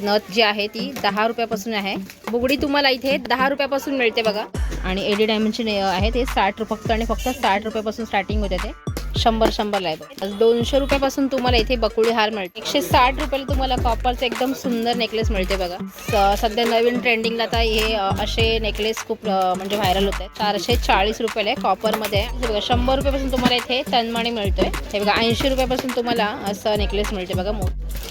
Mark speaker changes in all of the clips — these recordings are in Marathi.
Speaker 1: नथ जी आहे ती दहा रुपयापासून आहे. बुगडी तुम्हाला इथे दहा रुपयापासून मिळते बघा. आणि एडी डायमंडची ने- आहे ते साठ रुपये फक्त आणि फक्त साठ रुपयापासून स्टार्टिंग होते ते. शंभर शंभरला आहे दोनशे रुपयापासून तुम्हाला इथे बकुळी हार मिळते. एकशे साठ रुपयाला तुम्हाला कॉपरचे एकदम सुंदर नेकलेस मिळते बघा. सध्या नवीन ट्रेंडिंगला आता हे असे नेकलेस खूप म्हणजे व्हायरल होत आहेत. चारशे चाळीस रुपयाला आहे कॉपरमध्ये आहे. बघा शंभर रुपयापासून तुम्हाला इथे तनमाणी मिळतोय. हे बघा ऐंशी रुपयापासून तुम्हाला असं नेकलेस मिळते बघा मो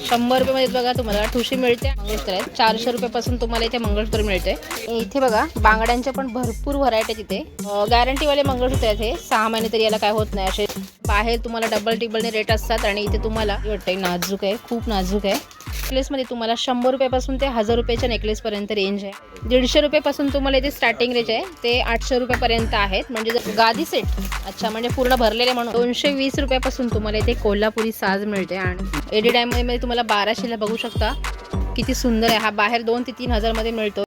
Speaker 1: शंभर रुपयामध्ये बघा तुम्हाला ठुशी मिळते. मंगळसूत्र आहेत. चारशे रुपयापासून तुम्हाला इथे मंगळसूत्र मिळते. इथे बघा बांगड्यांच्या पण भरपूर व्हरायटी तिथे गॅरंटीवाले मंगळसूत्र आहेत हे. सहा महिने तरी याला काय होत नाही असे. बाहेर तुम्हाला डबल टिबलने रेट असतात आणि इथे तुम्हाला वाटतं नाजूक आहे खूप नाजूक आहे. नेकलेसमध्ये तुम्हाला शंभर रुपयापासून ते हजार रुपयाच्या नेकलेसपर्यंत रेंज आहे. दीडशे रुपयापासून तुम्हाला इथे स्टार्टिंग रेंज आहे. ते आठशे रुपयापर्यंत आहेत. म्हणजे जर गादी सेट अच्छा म्हणजे पूर्ण भरलेले म्हणून दोनशे वीस रुपयापासून तुम्हाला इथे कोल्हापुरी साज मिळते आणि एडी डायमंडमध्ये तुम्हाला बाराशेला बघू शकता. किती सुंदर आहे. हा बाहेर दोन ते तीन हजारमध्ये मिळतो.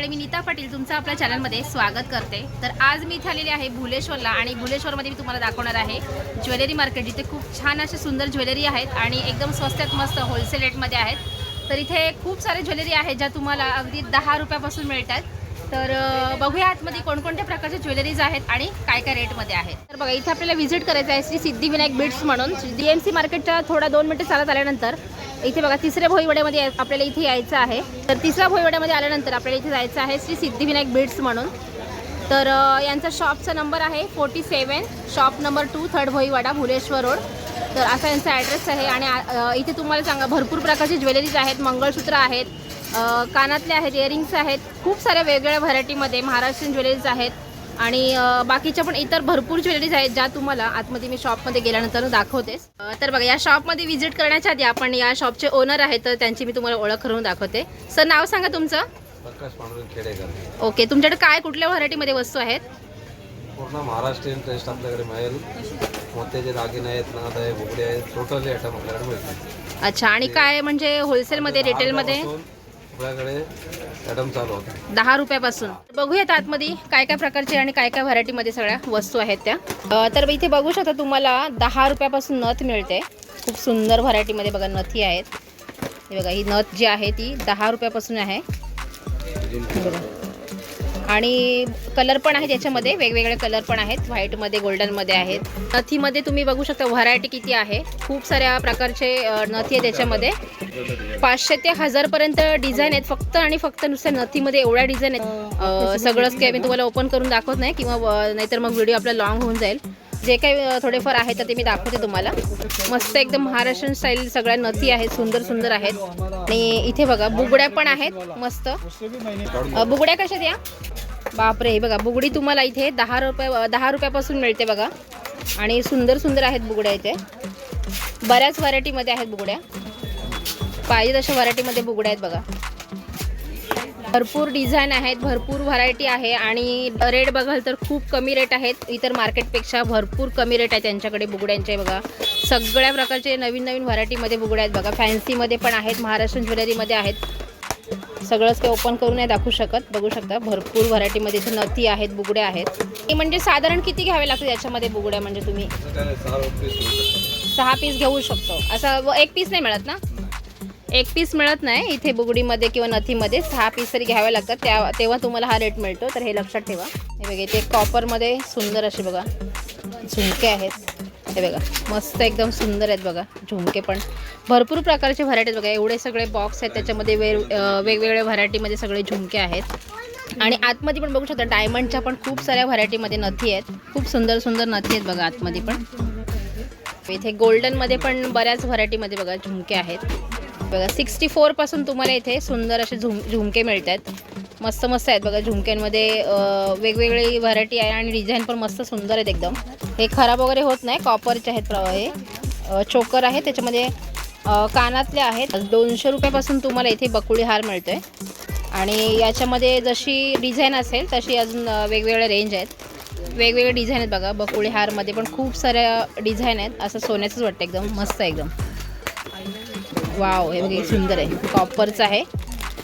Speaker 1: नमस्कार मी नीता पाटील तुमचं आपल्या चॅनलमध्ये स्वागत करते. तर आज मी इथे आलेली आहे भुलेश्वरला आणि भुलेश्वरमध्ये मी तुम्हाला दाखवणार आहे ज्वेलरी मार्केट जिथे खूप छान असे सुंदर ज्वेलरी आहेत आणि एकदम स्वस्तात मस्त होलसेल रेटमध्ये आहेत. तर इथे खूप सारे ज्वेलरी आहेत ज्या तुम्हाला अगदी दहा रुपयापासून मिळतात तर बघूया आतमध्ये कोणकोणत्या प्रकारच्या ज्वेलरीज आहेत आणि काय काय रेटमध्ये आहेत. तर बघा इथे आपल्याला व्हिजिट करायचं आहे श्री सिद्धिविनायक बिट्स म्हणून. डी एम सी मार्केटच्या थोडा दोन मिनिटं चालत आल्यानंतर इथे बघा तिसऱ्या भोईवड्यामध्ये आपल्याला इथे यायचं आहे. तर तिसऱ्या भोईवड्यामध्ये आल्यानंतर आपल्याला इथे जायचं आहे श्री सिद्धिविनायक बिट्स म्हणून. तर यांचा शॉपचा नंबर आहे forty seven shop number two third Bhoiwada Bhuleshwar road. तर असा यांचा ॲड्रेस आहे आणि इथे तुम्हाला सांगा भरपूर प्रकारचे ज्वेलरीज आहेत मंगळसूत्र आहेत कानातले आहेत इयरिंग्स आहेत खूप साऱ्या वेगवेगळ्या व्हरायटीमध्ये महाराष्ट्रीयन ज्वेलरीज आहेत. आणि बाकीच्या पण इतर भरपूर ज्वेलरीज आहेत ज्या तुम्हाला आतमध्ये मी शॉपमध्ये गेल्यानंतर दाखवतेस. तर बघा या शॉपमध्ये व्हिजिट करण्याच्या आधी आपण या शॉपचे ओनर आहेत तर त्यांची मी तुम्हाला ओळख करून दाखवते. सर नाव सांगा तुमचं?
Speaker 2: प्रकाश पांडुरंग खेडेकर.
Speaker 1: ओके तुमच्याकडे काय कुठल्या व्हरायटीमध्ये वस्तू आहेत?
Speaker 2: पूर्ण महाराष्ट्रीयन टेस्ट आपल्याकडे मिळेल. मोत्याचे दागिने आहेत नाद आहे बुगडे आहेत टोटली आयटम आपल्याकडे मिळतील.
Speaker 1: अच्छा आणि काय म्हणजे होलसेलमध्ये रिटेलमध्ये
Speaker 2: पासून आपल्याकडे चालू होते
Speaker 1: दहा रुपयापासून. बघूयात आतमध्ये काय काय प्रकारचे आणि काय काय व्हरायटीमध्ये सगळ्या वस्तू आहेत त्या. अ, तर इथे बघू शकता तुम्हाला दहा रुपयापासून नथ मिळते. खूप सुंदर व्हरायटीमध्ये बघा नथी आहेत. हे बघा ही नथ जी आहे ती दहा रुपयापासून आहे. हे बघा. आणि कलर पण आहेत याच्यामध्ये वेगवेगळे कलर पण आहेत. व्हाईटमध्ये गोल्डनमध्ये आहेत. नथीमध्ये तुम्ही बघू शकता व्हरायटी किती आहे. खूप साऱ्या प्रकारचे नथी आहेत त्याच्यामध्ये पाचशे ते हजारपर्यंत डिझाईन आहेत. फक्त आणि फक्त नुसत्या नथीमध्ये एवढ्या डिझाईन आहेत. सगळंच काही मी तुम्हाला ओपन करून दाखवत नाही किंवा नाहीतर मग व्हिडिओ आपला लॉंग होऊन जाईल. जे काही थोडेफार आहेत तर ते मी दाखवते तुम्हाला. मस्त एकदम महाराष्ट्रीयन स्टाईल सगळ्या नथी आहेत सुंदर सुंदर आहेत. आणि इथे बघा बुगड्या पण आहेत मस्त. बुगड्या कशा द्या बापरे हे बघा बुगडी तुम्हाला इथे दहा रुपये दहा रुपयापासून मिळते बघा. आणि सुंदर सुंदर आहेत बुगड्या इथे. बऱ्याच व्हरायटीमध्ये आहेत बुगड्या. पाहिजे तशा व्हरायटीमध्ये बुगड्या आहेत बघा. भरपूर डिझाईन आहेत भरपूर व्हरायटी आहे आणि रेट बघाल तर खूप कमी रेट आहेत. इतर मार्केटपेक्षा भरपूर कमी रेट आहे त्यांच्याकडे बुगड्यांचे बघा. सगळ्या प्रकारचे नवीन नवीन व्हरायटीमध्ये बुगड्या आहेत बघा. फॅन्सीमध्ये पण आहेत महाराष्ट्रीयन ज्वेलरीमध्ये आहेत. सगळंच काही ओपन करून नाही दाखवू शकत बघू शकता. भरपूर व्हरायटीमध्ये इथे नथी आहेत बुगड्या आहेत. हे म्हणजे साधारण किती घ्यावे लागतात याच्यामध्ये बुगड्या म्हणजे तुम्ही?
Speaker 2: सहा
Speaker 1: पीस घेऊ शकतो. असं एक पीस नाही मिळत ना? एक पीस मिळत नाही. इथे बुगडीमध्ये किंवा नथीमध्ये सहा पीस तरी घ्यावे लागतात. त्या तेव्हा तुम्हाला हा रेट मिळतो. तर हे लक्षात ठेवा. हे बघा इथे कॉपरमध्ये सुंदर असे बघा झुमके आहेत. हे बघा मस्त एकदम सुंदर आहेत बघा झुमके पण. भरपूर प्रकारचे व्हरायटी बघा. एवढे सगळे बॉक्स आहेत. त्याच्यामध्ये वेग वेगवेगळ्या व्हरायटीमध्ये सगळे झुमके आहेत. आणि आतमध्ये पण बघू शकता डायमंडच्या पण खूप साऱ्या व्हरायटीमध्ये नथी आहेत. खूप सुंदर सुंदर नथी आहेत बघा आतमध्ये पण. इथे गोल्डनमध्ये पण बऱ्याच व्हरायटीमध्ये बघा झुमके आहेत. बघा सिक्स्टी फोरपासून तुम्हाला इथे सुंदर असे झुम झुमके मिळत आहेत मस्त मस्त आहेत बघा झुमक्यांमध्ये वेगवेगळी व्हरायटी आहे आणि डिझाईन पण मस्त सुंदर आहेत एकदम. हे खराब वगैरे होत नाही कॉपरचे आहेत हे. चोकर आहे त्याच्यामध्ये कानातले आहेत. दोनशे रुपयापासून तुम्हाला इथे बकुळी हार मिळतोय. आणि याच्यामध्ये जशी डिझाईन असेल तशी अजून वेगवेगळ्या रेंज आहेत. वेगवेगळे डिझाईन आहेत बघा बकुळी हारमध्ये पण खूप साऱ्या डिझाईन आहेत. असं सोन्याचंच वाटतं एकदम मस्त आहे एकदम. वाव हे बघा सुंदर आहे. कॉपरचं आहे.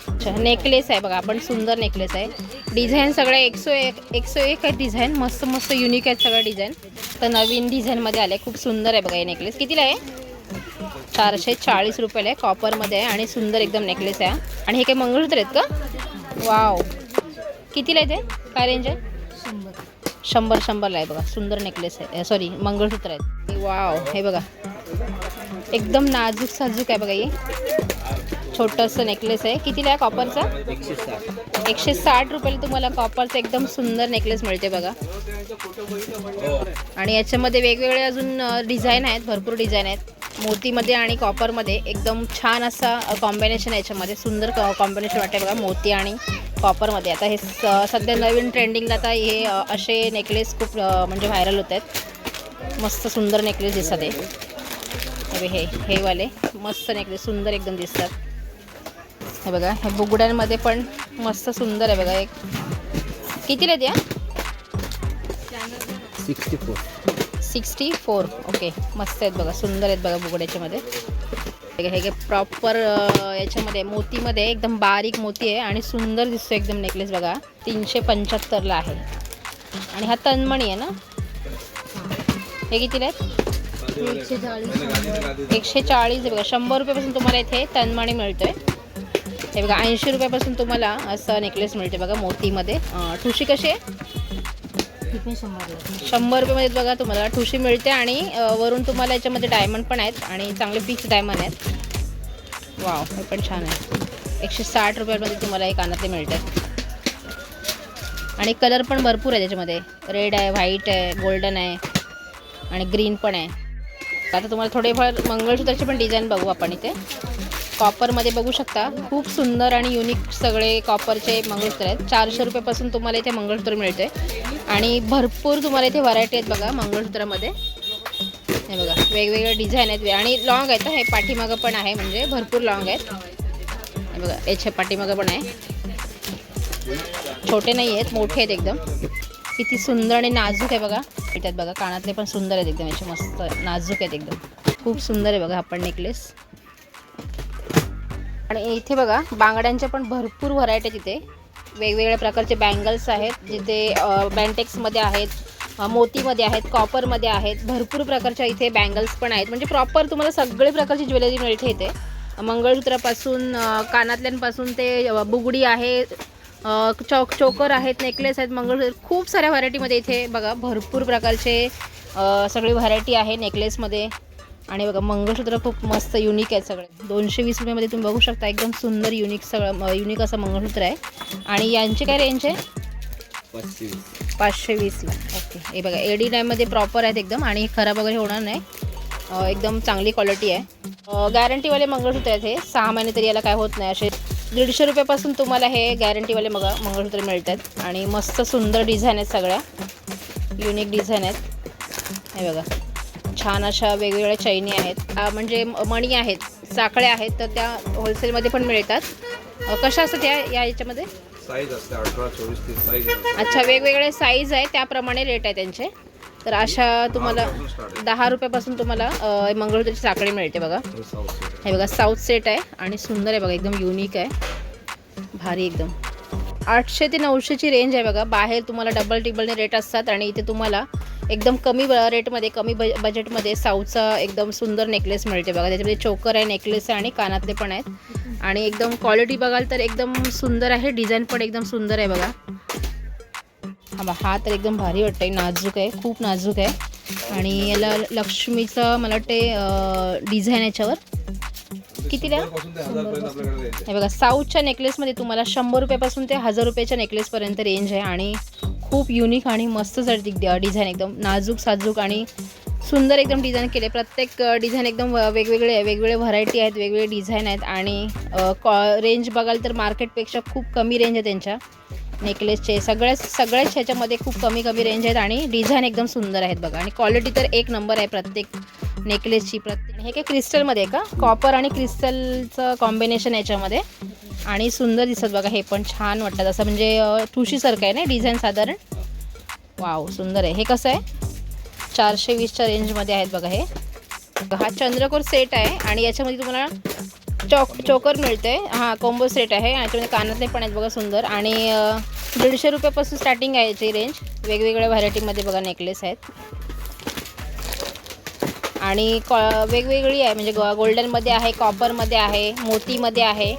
Speaker 1: अच्छा नेकलेस आहे बघा आपण सुंदर नेकलेस आहे. डिझाईन सगळ्या एकसो एक एकसो एक आहे डिझाईन मस्त मस्त युनिक आहेत सगळं डिझाईन तर नवीन डिझाईनमध्ये आले खूप सुंदर आहे बघा हे नेकलेस कितीला आहे? चारशे चाळीस रुपयाला आहे कॉपरमध्ये आहे आणि सुंदर एकदम नेकलेस आहे आणि हे काही मंगळसूत्र आहेत का? वाव. कितीला आहे ते? काय रेंज आहे? शंभर. शंभरला आहे बघा. सुंदर नेकलेस आहे. सॉरी मंगळसूत्र आहेत. वाव हे बघा. एकदम नाजूक साजूक आहे बघा हे. छोटंसं नेकलेस आहे. कितीला आहे कॉपरचा एकशे साठ रुपयाला तुम्हाला कॉपरचा एकदम सुंदर नेकलेस मिळते बघा. आणि याच्यामध्ये वेगवेगळे अजून डिझाईन आहेत भरपूर डिझाईन आहेत. मोतीमध्ये आणि कॉपरमध्ये एकदम छान असा कॉम्बिनेशन आहे याच्यामध्ये. सुंदर कॉम्बिनेशन वाटते बघा मोती आणि कॉपरमध्ये आता हे सध्या नवीन ट्रेंडिंगला आता हे असे नेकलेस खूप म्हणजे व्हायरल होत आहेत. मस्त सुंदर नेकलेस दिसत आहे. हे हे हे वाले. मस्त नेकलेस सुंदर एकदम दिसतात. हे बघा हे बुगड्यांमध्ये पण मस्त सुंदर आहे बघा एक. कितीला द्या
Speaker 2: sixty four.
Speaker 1: Sixty four. Okay मस्त आहेत बघा सुंदर आहेत बघा बुगड्याच्यामध्ये. हे हे प्रॉपर याच्यामध्ये मोतीमध्ये एकदम बारीक मोती आहे आणि सुंदर दिसतो एकदम नेकलेस बघा. तीनशे पंच्याहत्तरला आहे. आणि हा तन्मणी आहे ना? हे कितीला आहेत? एकशे चाळीस आहे बघा शंभर रुपयापासून तुम्हाला इथे तनमणी मिळतोय. हे बघा ऐंशी रुपयापासून तुम्हाला असं नेकलेस मिळते बघा मोतीमध्ये. ठुशी कशी आहे? शंभर रुपयामध्ये बघा तुम्हाला ठुशी मिळते आणि वरून तुम्हाला याच्यामध्ये डायमंड पण आहेत आणि चांगले फिक्स डायमंड आहेत. वाव हे पण छान आहे. एकशे साठ रुपयामध्ये तुम्हाला हे कानातले मिळतात. आणि कलर पण भरपूर आहे त्याच्यामध्ये रेड आहे व्हाईट आहे गोल्डन आहे आणि ग्रीन पण आहे. आता तुम्हाला थोडेफार मंगळसूत्राचे पण डिझाईन बघू आपण इथे. कॉपरमध्ये बघू शकता. खूप सुंदर आणि युनिक सगळे कॉपरचे मंगळसूत्र आहेत. चारशे रुपयापासून तुम्हाला इथे मंगळसूत्र मिळते आणि भरपूर तुम्हाला इथे व्हरायटी आहेत बघा मंगळसूत्रामध्ये. हे बघा वेगवेगळे डिझाईन आहेत. आणि लॉंग आहेत हे. पाठीमागं पण आहे म्हणजे भरपूर लॉंग आहेत. हे बघा याच्या पाठीमागं पण आहे. छोटे नाही आहेत मोठे आहेत एकदम. किती सुंदर आणि नाजूक आहे बघा. त्यात बघा. कानातले पण सुंदर आहेत एकदम. याचे मस्त नाजूक आहेत एकदम. खूप सुंदर आहे बघा हा पण नेकलेस आणि इथे बघा बांगड्यांच्या पण भरपूर व्हरायटी आहेत इथे. वेगवेगळ्या प्रकारचे बँगल्स आहेत. जिथे बँटेक्समध्ये आहेत मोतीमध्ये आहेत कॉपरमध्ये आहेत. भरपूर प्रकारच्या इथे बँगल्स पण आहेत. म्हणजे प्रॉपर तुम्हाला सगळे प्रकारची ज्वेलरी मिळते इथे. मंगळसूत्रापासून कानातल्यांपासून ते बुगडी आहे चौक चोकर आहेत नेकलेस आहेत मंगळसूत्र खूप साऱ्या व्हरायटीमध्ये इथे बघा भरपूर प्रकारचे सगळी व्हरायटी आहे नेकलेसमध्ये आणि बघा मंगळसूत्र खूप मस्त युनिक आहेत सगळे. दोनशे वीस रुपयामध्ये तुम्ही बघू शकता एकदम सुंदर युनिक सगळं युनिक असं मंगळसूत्र आहे. आणि यांची काय रेंज आहे? पाचशे वीसला ओके हे बघा एडी टाईममध्ये प्रॉपर आहेत एकदम. आणि खराब वगैरे होणार नाही. एकदम चांगली क्वालिटी आहे. गॅरंटीवाले मंगळसूत्र आहेत हे. सहा महिने तरी याला काय होत नाही असे. दीडशे रुपयापासून तुम्हाला हे गॅरंटीवाले मग मंगळसूत्र मिळतात. आणि मस्त सुंदर डिझाईन आहेत सगळ्या. युनिक डिझाईन आहेत. हे बघा. छान अशा वेगवेगळ्या चैनी आहेत. म्हणजे मणी आहेत साखळ्या आहेत तर त्या होलसेलमध्ये पण मिळतात. कशा असतात या या याच्यामध्ये?
Speaker 2: साईज असते अठरा चोवीस तीस साईज
Speaker 1: अच्छा वेगवेगळे साईज आहे त्याप्रमाणे रेट आहे त्यांचे. तर अशा तुम्हाला दहा रुपयापासून तुम्हाला मंगळसूत्राची साखळी मिळते बघा. हे बघा साऊथ सेट आहे आणि सुंदर आहे बघा एकदम युनिक आहे. भारी एकदम. आठशे ते नऊशेची रेंज आहे बघा. बाहेर तुम्हाला डबल टिबलने रेट असतात आणि इथे तुम्हाला एकदम कमी ब- रेटमध्ये कमी बज बजेटमध्ये साऊथचा एकदम सुंदर नेकलेस मिळते बघा. त्याच्यामध्ये चोकर आहे नेकलेस आहे आणि कानातले पण आहेत. आणि एकदम क्वालिटी बघाल तर एकदम सुंदर आहे. डिझाईन पण एकदम सुंदर आहे बघा. हा बा हा तर एकदम भारी वाटतं नाजूक आहे खूप नाजूक आहे. आणि याला लक्ष्मीचं मला वाटते डिझाईन याच्यावर. कितीला हे बघा साऊथच्या नेकलेसमध्ये तुम्हाला शंभर रुपयापासून ते हजार रुपयाच्या नेकलेसपर्यंत रेंज आहे आणि खूप युनिक आणि मस्त डिझाईन एकदम नाजूक साजूक आणि सुंदर एकदम डिझाईन केले. प्रत्येक डिझाईन एकदम वेगवेगळे वेगवेगळे व्हरायटी आहेत वेगवेगळे डिझाईन आहेत आणि कॉ रेंज बघाल तर मार्केटपेक्षा खूप कमी रेंज आहे त्यांच्या. नेकलेसचे सगळ्याच सगळ्याच ह्याच्यामध्ये खूप कमी कमी रेंज आहेत आणि डिझाईन एकदम सुंदर आहेत बघा. आणि क्वालिटी तर एक नंबर आहे प्रत्येक नेकलेसची प्रत्येक हे काय क्रिस्टलमध्ये आहे का? कॉपर आणि क्रिस्टलचं कॉम्बिनेशन याच्यामध्ये. आणि सुंदर दिसत बघा हे पण छान वाटतात. असं म्हणजे अ, ठुशीसारखं आहे ना डिझाईन साधारण? वाव सुंदर आहे. हे कसं आहे? चारशे वीसच्या रेंजमध्ये आहेत बघा हे. हा चंद्रकोर सेट आहे आणि याच्यामध्ये तुम्हाला चॉक चोकर मिळते हां कॉम्बो सेट आहे. याच्यामध्ये कानातले पण आहेत बघा सुंदर. आणि दीडशे रुपयापासून स्टार्टिंग आहे याची रेंज वेगवेगळ्या व्हरायटीमध्ये बघा नेकलेस आहेत. आणि कॉ वेगवेगळी आहे. म्हणजे गो गोल्डनमध्ये आहे कॉपरमध्ये आहे मोतीमध्ये आहे.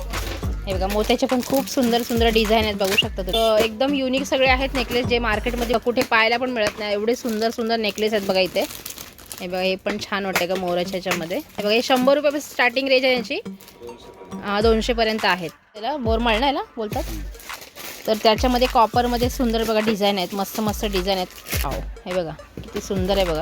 Speaker 1: हे बघा मोत्याचे पण खूप सुंदर सुंदर डिझाईन आहेत. बघू शकता तर एकदम युनिक सगळे आहेत नेकलेस जे मार्केटमध्ये कुठे पाहायला पण मिळत नाही. एवढे सुंदर सुंदर नेकलेस आहेत बघा इथे. हे बघा हे पण छान वाटते का मोराच्या ह्याच्यामध्ये हे बघा हे शंभर रुपयापासून स्टार्टिंग रेंज आहे याची. दोनशेपर्यंत आहेत. त्याला बोरमाळ ना याला? बोलतात? तर त्याच्यामध्ये कॉपरमध्ये सुंदर बघा डिझाईन आहेत. मस्त मस्त डिझाईन आहेत. आव हे बघा किती सुंदर आहे बघा.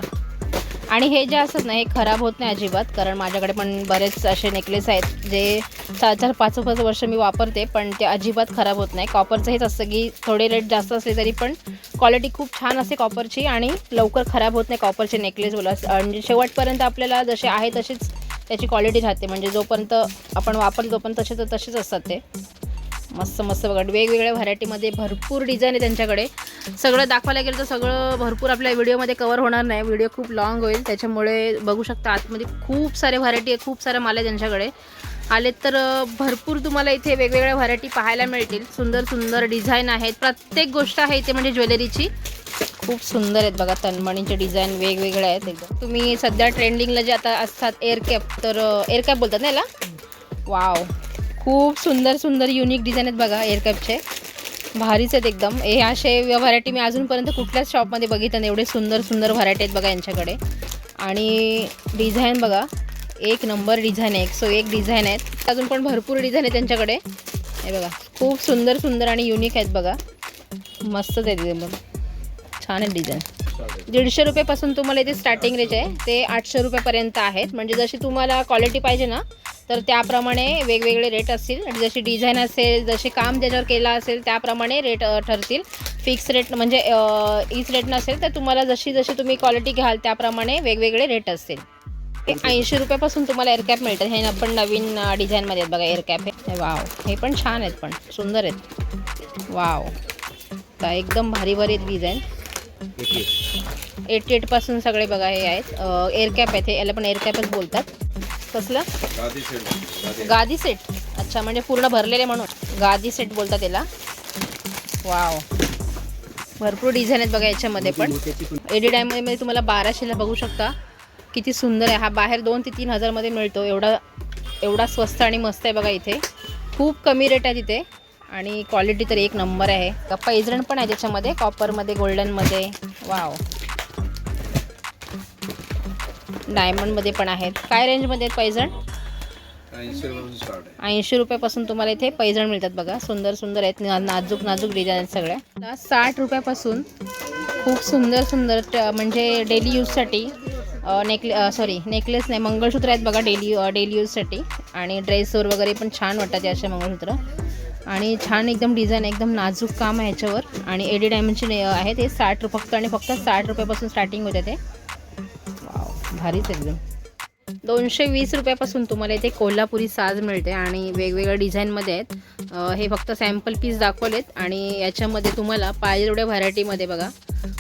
Speaker 1: आणि हे जे असतात ना हे खराब होत नाही अजिबात कारण माझ्याकडे पण बरेच असे नेकलेस आहेत जे चार चार पाच पाच वर्ष मी वापरते पण ते अजिबात खराब होत नाही. कॉपरचं हेच असतं की थोडे रेट जास्त असले तरी पण क्वालिटी खूप छान असते कॉपरची आणि लवकर खराब होत नाही कॉपरचे नेकलेस बोला. म्हणजे शेवटपर्यंत आपल्याला जसे आहे तशीच त्याची क्वालिटी राहते. म्हणजे जोपर्यंत आपण वापरतो तोपर्यंत तसे तर तसेच असतात ते. मस्त मस्त बघा. वेगवेगळ्या व्हरायटीमध्ये भरपूर डिझाईन आहे त्यांच्याकडे. सगळं दाखवायला गेलं तर सगळं भरपूर आपल्या व्हिडिओमध्ये कवर होणार नाही. व्हिडिओ खूप लॉंग होईल. त्याच्यामुळे बघू शकता आतमध्ये खूप सारे व्हरायटी आहे खूप सारा माल आहे त्यांच्याकडे. आलेत तर भरपूर तुम्हाला इथे वेगवेगळ्या व्हरायटी पाहायला मिळतील. सुंदर सुंदर डिझाईन आहेत. प्रत्येक गोष्ट आहे इथे म्हणजे ज्वेलरीची. खूप सुंदर आहेत बघा तनमणीचे डिझाईन वेगवेगळे आहेत. एकदम तुम्ही सध्या ट्रेंडिंगला जे आता असतात एअर कॅप तर एअर कॅप बोलतात ना याला? वाव खूप सुंदर सुंदर युनिक डिझाईन आहेत बघा एअरकॅपचे भारीच आहेत एकदम. हे असे व्हरायटी मी अजूनपर्यंत कुठल्याच शॉपमध्ये बघितलं नाही. एवढे सुंदर सुंदर व्हरायटी आहेत बघा यांच्याकडे. आणि डिझाईन बघा एक नंबर डिझाईन आहे एक. सो एक डिझाईन आहेत. अजून पण भरपूर डिझाईन आहेत त्यांच्याकडे. हे बघा खूप सुंदर सुंदर आणि युनिक आहेत बघा. मस्तच आहेत एकदम. छान आहेत डिझाईन दीडशे रुपयापासून तुम्हाला इथे स्टार्टिंग रेंज आहे. ते आठशे रुपयापर्यंत आहेत. म्हणजे जशी तुम्हाला क्वालिटी पाहिजे ना तर त्याप्रमाणे वेगवेगळे रेट असतील. जशी डिझाईन असेल जसे काम त्याच्यावर केलं असेल त्याप्रमाणे रेट ठरतील. फिक्स रेट म्हणजे हीच रेट नसेल तर तुम्हाला जशी जशी तुम्ही क्वालिटी घ्याल त्याप्रमाणे वेगवेगळे रेट असतील. ऐंशी रुपयापासून तुम्हाला एअरकॅप मिळतात. हे पण नवीन डिझाईनमध्ये आहेत बघा एअरकॅप हे. वाव हे पण छान आहेत पण. सुंदर आहेत. वाव का एकदम भारी भारी डिझाईन एट एटपासून सगळे बघा हे आहेत. एअरकॅप आहेत. हे याला पण एअरकॅपच बोलतात. कसलं? गादी सेट अच्छा म्हणजे पूर्ण भरलेले म्हणून. गादी सेट बोलतात त्याला वाव. भरपूर डिझाईन आहेत बघा याच्यामध्ये पण. एडी डायमंडमध्ये तुम्हाला बाराशेला बघू शकता. किती सुंदर आहे. हा बाहेर दोन ते तीन हजारमध्ये मिळतो. एवढा एवढा स्वस्त आणि मस्त आहे बघा इथे. खूप कमी रेट आहे तिथे. आणि क्वालिटी तर एक नंबर आहे. का पैजण पण आहे त्याच्यामध्ये. कॉपरमध्ये गोल्डनमध्ये वाव. डायमंडमध्ये पण आहेत. काय रेंजमध्ये आहेत पैजण
Speaker 2: ऐंशी रुपयापासून
Speaker 1: तुम्हाला इथे पैजण मिळतात बघा. सुंदर सुंदर आहेत. ना- नाजूक नाजूक डिझाईन आहेत सगळ्या. साठ रुपयापासून खूप सुंदर सुंदर म्हणजे डेली यूजसाठी नेकले सॉरी नेकलेस नाही मंगळसूत्र आहेत बघा डेली डेली यूजसाठी आणि ड्रेसवर वगैरे पण छान वाटतात ते असे मंगळसूत्र. आणि छान एकदम डिझाईन एकदम नाजूक काम आहे ह्याच्यावर. आणि एडी डायमंडचे ने- आहेत ते साठ फक्त आणि फक्त साठ रुपयापासून स्टार्टिंग होते ते. भारीच एकदम. दोनशे वीस रुपयापासून तुम्हाला इथे कोल्हापुरी साज मिळते आणि वेगवेगळ्या डिझाईनमध्ये आहेत. हे फक्त सॅम्पल पीस दाखवलेत आणि याच्यामध्ये तुम्हाला पाहिजे एवढ्या व्हरायटीमध्ये बघा.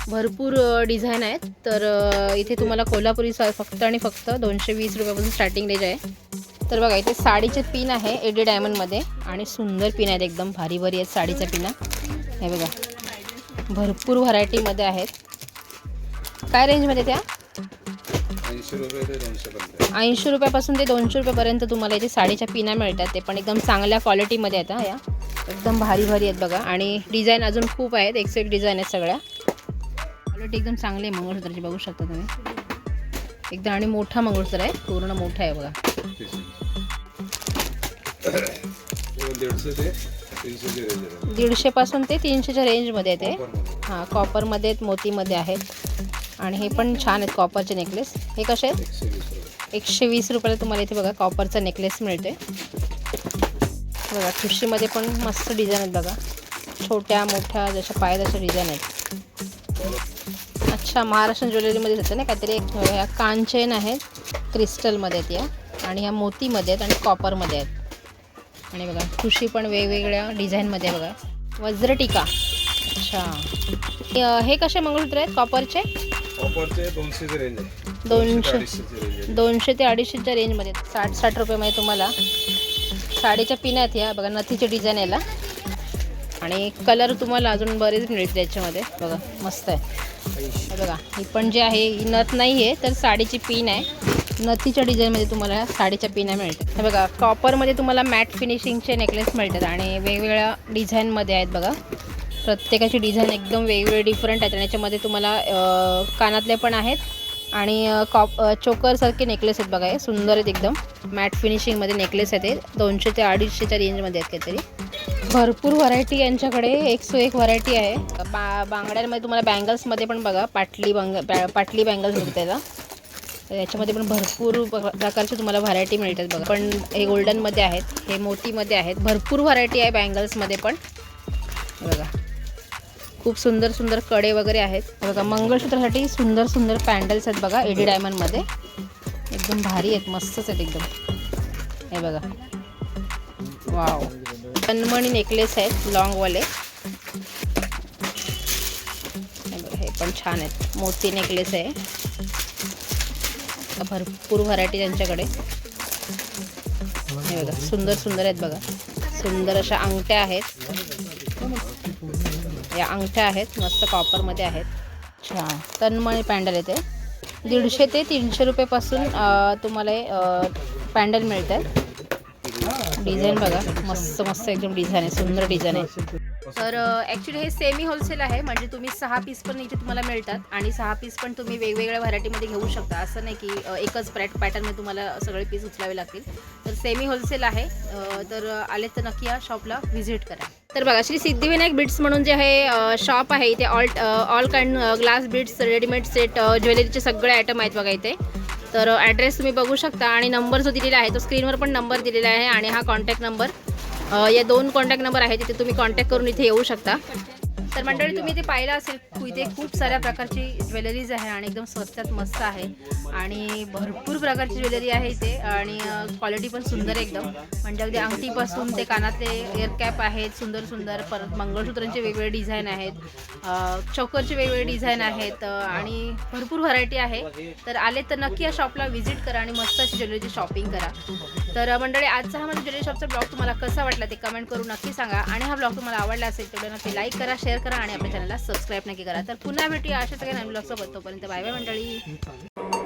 Speaker 1: भरपूर डिझाईन आहेत. तर इथे तुम्हाला कोल्हापुरी साज फक्त आणि फक्त दोनशे वीस रुपयापासून स्टार्टिंग रेंज आहे. तर बघा इथे साडीचे पिन आहे एडी डायमंडमध्ये आणि सुंदर पिन आहेत एकदम भारी भारी आहेत साडीच्या पिना हे बघा. भरपूर व्हरायटीमध्ये आहेत. काय रेंजमध्ये त्या?
Speaker 2: ऐंशी रुपये ते दोनशे पर्यंत.
Speaker 1: ऐंशी रुपयापासून ते दोनशे रुपयापर्यंत तुम्हाला इथे साडीच्या पिना मिळतात. ते पण एकदम चांगल्या क्वालिटीमध्ये आहेत हा या. एकदम भारी भारी आहेत बघा. आणि डिझाईन अजून खूप आहेत. एक डिझाईन आहेत सगळ्या. क्वालिटी एकदम चांगली आहे मंगळसूत्राची बघू शकता तुम्ही. एकदम आणि मोठा मंगळसूत्र आहे. पूर्ण मोठा आहे बघा.
Speaker 2: दीडशे ते आहे
Speaker 1: दीडशेपासून ते तीनशेच्या रेंजमध्ये आहे ते. हां. कॉपरमध्ये आहेत मोतीमध्ये आहेत. आणि हे पण छान आहेत कॉपरचे नेकलेस हे कसे आहेत?
Speaker 2: एकशे वीस
Speaker 1: रुपयाला तुम्हाला इथे बघा कॉपरचा नेकलेस मिळते बघा ठुशीमध्ये पण मस्त डिझाईन आहेत बघा. छोट्या मोठ्या जशा पाय तशा डिझाईन आहेत. अच्छा महाराष्ट्र ज्वेलरीमध्ये जातं ना काहीतरी एक ह्या कानचेन आहेत क्रिस्टलमध्ये आहेत या. आणि ह्या मोतीमध्ये आहेत आणि कॉपरमध्ये आहेत. आणि बघा ठुशी पण वेगवेगळ्या डिझाईनमध्ये बघा. वज्रटिका. अच्छा. हे कसे मंगळसूत्र आहेत? कॉपरचे
Speaker 2: कॉपरचे दोनशेची रेंज आहे.
Speaker 1: दोनशे दोनशे ते अडीचशेच्या रेंजमध्ये साठ साठ रुपयामध्ये तुम्हाला साडीच्या पिन आहेत ह्या बघा नथीचे डिझाईन याला. आणि कलर तुम्हाला अजून बरेच मिळतील याच्यामध्ये. बघा मस्त आहे. बघा ही पण जी आहे ही नथ नाही आहे तर साडीची पिन आहे. नथीच्या डिझाईनमध्ये तुम्हाला साडीच्या पिना मिळतात हे बघा कॉपरमध्ये तुम्हाला मॅट फिनिशिंगचे नेकलेस मिळतात. आणि वेगवेगळ्या डिझाईनमध्ये आहेत बघा. प्रत्येकाची डिझाईन एकदम वेगवेगळे डिफरंट आहेत आणि याच्यामध्ये तुम्हाला कानातले पण आहेत आणि कॉप चोकरसारखे नेकलेस आहेत बघा हे सुंदर आहेत एकदम. मॅट फिनिशिंगमध्ये नेकलेस आहेत दोनशे ते अडीचशेच्या रेंजमध्ये आहेत काहीतरी. भरपूर व्हरायटी यांच्याकडे. एक सो एक व्हरायटी आहे. बा बांगड्यांमध्ये तुम्हाला बँगल्समध्ये पण बघा पाटली बांग पाटली बँगल्स मिळते त्याला याच्यामध्ये पण भरपूर प्रकारचे तुम्हाला व्हरायटी मिळतात बघा. पण हे गोल्डनमध्ये आहेत हे मोतीमध्ये आहेत. भरपूर व्हरायटी आहे बँगल्समध्ये पण. बघा. खूप सुंदर सुंदरकडे वगैरे आहेत. हे बघा मंगळसूत्रासाठी सुंदर सुंदर पॅन्डल्स आहेत बघा एडी डायमंडमध्ये एकदम भारी आहेत मस्तच आहेत एकदम. हे बघा. वाव. तन्मणी नेकलेस आहेत लॉंगवाले. हे बघा हे पण छान आहेत. मोती नेकलेस आहे. भरपूर व्हरायटी त्यांच्याकडे. हे बघा सुंदर सुंदर आहेत बघा. सुंदर अशा अंगठ्या आहेत. या अंगठ्या आहेत मस्त कॉपरमध्ये आहेत. अच्छा. तन्मणी पॅन्डल येते. दीडशे ते तीनशे रुपयेपासून तुम्हाला पॅन्डल मिळतात डिझाईन बघा मस्त मस्त एकदम डिझाईन आहे सुंदर डिझाईन आहे. तर ॲक्च्युली हे सेमी होलसेल आहे म्हणजे तुम्ही सहा पीस पण इथे तुम्हाला मिळतात आणि सहा पीस पण तुम्ही वेगवेगळ्या व्हरायटीमध्ये घेऊ शकता. असं नाही की एकच पॅट पॅटर्नमध्ये तुम्हाला सगळे पीस उचलावे लागतील. तर सेमी होलसेल आहे तर आले तर नक्की या शॉपला व्हिजिट करा. तर बघा श्री सिद्धिविनायक बिट्स म्हणून जे आहे शॉप आहे इथे all all kind glass beads readymade set ज्वेलरीचे सगळे आयटम आहेत बघा इथे. तर ॲड्रेस तुम्ही बघू शकता आणि नंबर जो दिलेला आहे तो स्क्रीनवर पण नंबर दिलेला आहे आणि हा कॉन्टॅक्ट नंबर या दोन कॉन्टॅक्ट नंबर आहेत तिथे तुम्ही कॉन्टॅक्ट करून इथे येऊ शकता. तर मंडळी तुम्ही ते पाहिलं असेल इथे खूप साऱ्या प्रकारची ज्वेलरीज आहे आणि एकदम स्वस्तात मस्त आहे. आणि भरपूर प्रकारची ज्वेलरी आहे इथे आणि क्वालिटी पण सुंदर आहे एकदम. म्हणजे अगदी अंगठीपासून ते कानातले एअर कॅप आहेत सुंदर सुंदर परत मंगळसूत्रांचे वेगवेगळे डिझाईन आहेत चौकरचे वेगवेगळे डिझाईन आहेत आणि भरपूर व्हरायटी आहे. तर आले तर नक्की या शॉपला व्हिजिट करा आणि मस्त अशी ज्वेलरीची शॉपिंग करा. तर मंडळी आजचा हा माझा ज्वेलरी शॉपचा ब्लॉग तुम्हाला कसा वाटला ते कमेंट करून नक्की सांगा. आणि हा ब्लॉग तुम्हाला आवडला असेल तर नक्की लाईक करा शेअर करा आणि आपल्या चॅनलला सबस्क्राईब नक्की करा. तर पुन्हा भेटूया अशा सगळ्या नवीन ब्लॉगसोबत तोपर्यंत बाय बाय मंडळी.